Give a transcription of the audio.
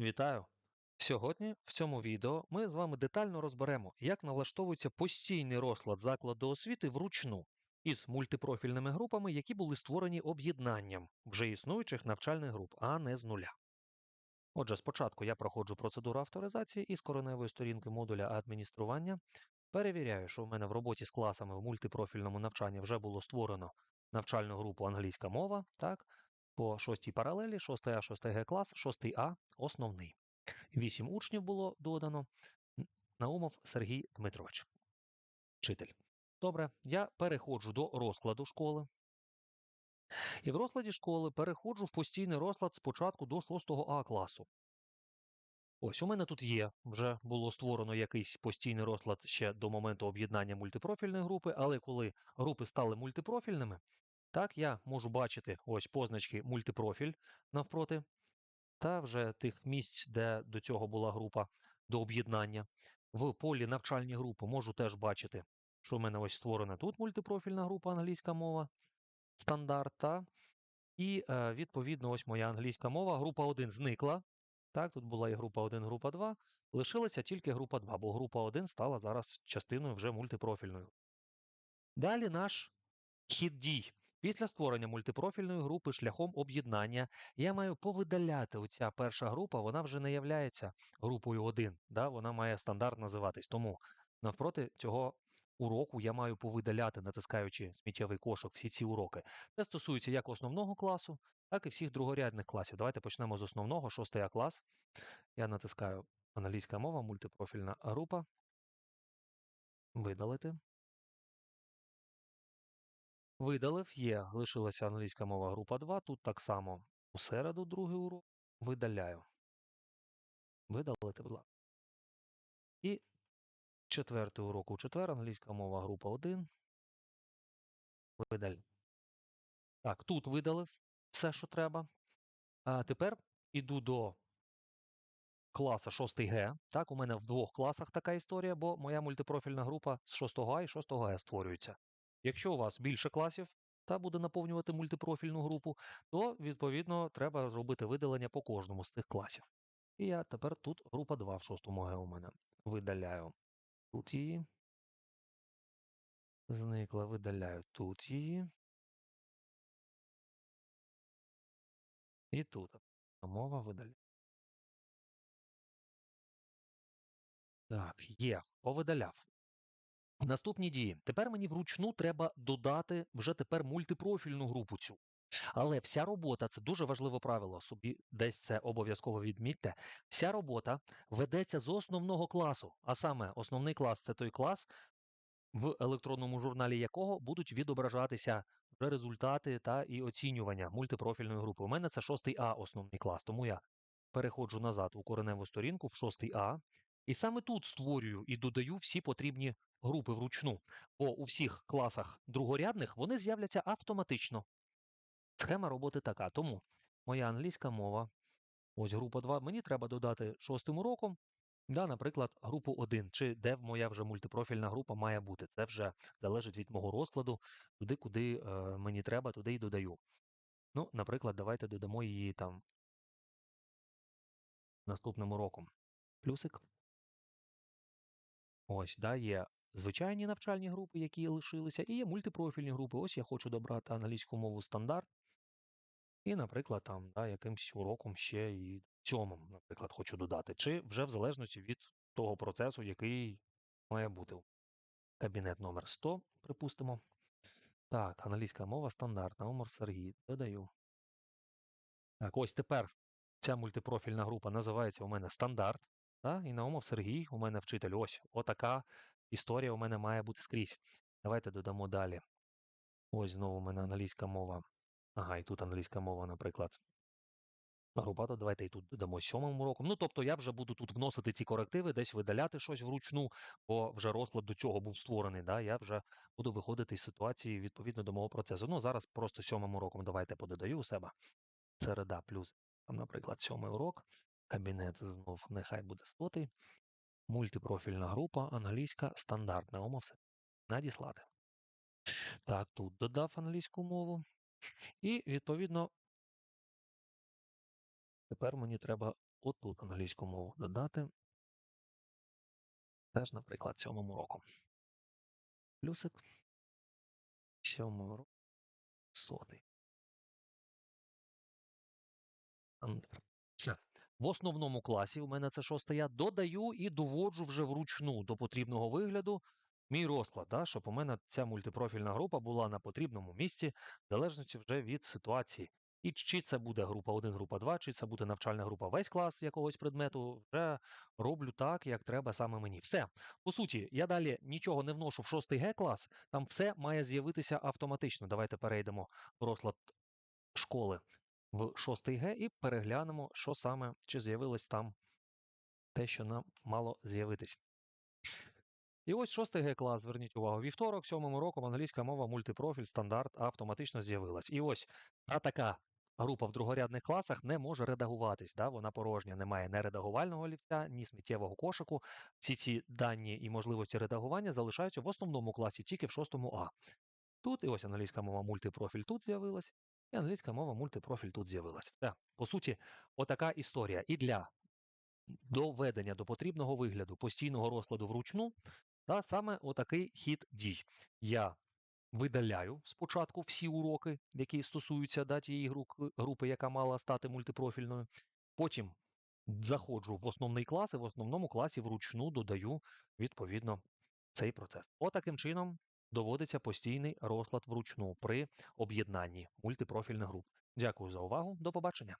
Вітаю! Сьогодні в цьому відео ми з вами детально розберемо, як налаштовується постійний розклад закладу освіти вручну із мультипрофільними групами, які були створені об'єднанням вже існуючих навчальних груп, а не з нуля. Отже, спочатку я проходжу процедуру авторизації із кореневої сторінки модуля адміністрування. Перевіряю, що в мене в роботі з класами в мультипрофільному навчанні вже було створено навчальну групу англійська мова, так, по шостій паралелі, 6А, 6Г клас, 6А основний. Вісім учнів було додано. Наумов Сергій Дмитрович, вчитель. Добре, я переходжу до розкладу школи. І в розкладі школи переходжу в постійний розклад спочатку до 6 А класу. Ось у мене тут є, вже було створено якийсь постійний розклад ще до моменту об'єднання мультипрофільної групи, але коли групи стали мультипрофільними, так я можу бачити ось позначки мультипрофіль навпроти, та вже тих місць, де до цього була група до об'єднання. В полі навчальні групи можу теж бачити, що в мене ось створена тут мультипрофільна група англійська мова, стандарт, та, і е, відповідно ось моя англійська мова. Група 1 зникла. Так, тут була і група 1, група 2. Лишилася тільки група 2, бо група 1 стала зараз частиною вже мультипрофільною. Далі наш хід дій. Після створення мультипрофільної групи шляхом об'єднання я маю повидаляти оця перша група, вона вже не являється групою 1, да? вона має стандарт називатись. Тому навпроти цього уроку я маю повидаляти, натискаючи сміттєвий кошик, всі ці уроки. Це стосується як основного класу, так і всіх другорядних класів. Давайте почнемо з основного, 6 клас. Я натискаю англійська мова, мультипрофільна група. Видалити. Видалив є, лишилася англійська мова група 2. Тут так само у середу другий урок. Видаляю. Видалити, будь ласка. І четвертий урок у четвер, англійська мова група 1. Видаль. Так, тут видалив все, що треба. А тепер іду до класа 6Г. Так, у мене в двох класах така історія, бо моя мультипрофільна група з 6А і 6Г створюється. Якщо у вас більше класів та буде наповнювати мультипрофільну групу, то відповідно треба зробити видалення по кожному з цих класів. І я тепер тут група 2 в 6 Г у мене. Видаляю тут її. Зникла, видаляю тут її. І тут. Мова видаляю. Так, є, повидаляв. Наступні дії. Тепер мені вручну треба додати вже тепер мультипрофільну групу цю. Але вся робота, це дуже важливе правило, собі десь це обов'язково відмітьте. Вся робота ведеться з основного класу. А саме основний клас це той клас, в електронному журналі якого будуть відображатися результати та і оцінювання мультипрофільної групи. У мене це 6 А основний клас, тому я переходжу назад у кореневу сторінку в 6 А. І саме тут створюю і додаю всі потрібні групи вручну. Бо у всіх класах другорядних вони з'являться автоматично. Схема роботи така. Тому моя англійська мова, ось група 2, мені треба додати шостим уроком, да, наприклад, групу 1, чи де моя вже мультипрофільна група має бути. Це вже залежить від мого розкладу, туди, куди е, мені треба, туди і додаю. Ну, наприклад, давайте додамо її там наступним уроком. Плюсик. Ось, да, є звичайні навчальні групи, які лишилися, і є мультипрофільні групи. Ось я хочу добрати англійську мову стандарт. І, наприклад, там, да, якимсь уроком ще і цьому, наприклад, хочу додати. Чи вже в залежності від того процесу, який має бути. Кабінет номер 100, припустимо. Так, англійська мова стандартна, номер Сергій. Додаю. Так, ось тепер ця мультипрофільна група називається у мене стандарт. Та, і Наумов Сергій, у мене вчитель. Ось отака історія у мене має бути скрізь. Давайте додамо далі. Ось знову у мене англійська мова. Ага, і тут англійська мова, наприклад. Грубато, давайте і тут додамо сьомим уроком. Ну, тобто я вже буду тут вносити ці корективи, десь видаляти щось вручну, бо вже розклад до цього був створений. Да? Я вже буду виходити із ситуації відповідно до мого процесу. Ну, зараз просто сьомим уроком давайте пододаю у себе. Середа плюс, там, наприклад, сьомий урок. Кабінет знов нехай буде сотий. Мультипрофільна група, англійська, стандартна умов. все. Надіслати. Так, тут додав англійську мову. І, відповідно, Тепер мені треба отут англійську мову додати. Теж, наприклад, сьомому року. Плюсик. Сьомому року. Сотий. Андер. В основному класі, у мене це шоста я, додаю і доводжу вже вручну до потрібного вигляду мій розклад, да, щоб у мене ця мультипрофільна група була на потрібному місці, залежності вже від ситуації. І чи це буде група 1, група 2, чи це буде навчальна група весь клас якогось предмету, вже роблю так, як треба саме мені. Все. По суті, я далі нічого не вношу в 6 Г клас, там все має з'явитися автоматично. Давайте перейдемо в розклад школи в 6 Г і переглянемо, що саме, чи з'явилось там те, що нам мало з'явитись. І ось 6 Г клас, зверніть увагу, вівторок, 7 роком англійська мова, мультипрофіль, стандарт автоматично з'явилась. І ось та така група в другорядних класах не може редагуватись. Да? Вона порожня, немає ні редагувального олівця, ні сміттєвого кошику. Всі ці дані і можливості редагування залишаються в основному класі, тільки в 6 А. Тут і ось англійська мова мультипрофіль тут з'явилась, і англійська мова мультипрофіль тут з'явилась. Все. По суті, отака історія. І для доведення до потрібного вигляду постійного розкладу вручну, та саме отакий хід дій. Я видаляю спочатку всі уроки, які стосуються да, тієї групи, яка мала стати мультипрофільною. Потім заходжу в основний клас і в основному класі вручну додаю відповідно цей процес. Отаким чином доводиться постійний розклад вручну при об'єднанні мультипрофільних груп. Дякую за увагу. До побачення.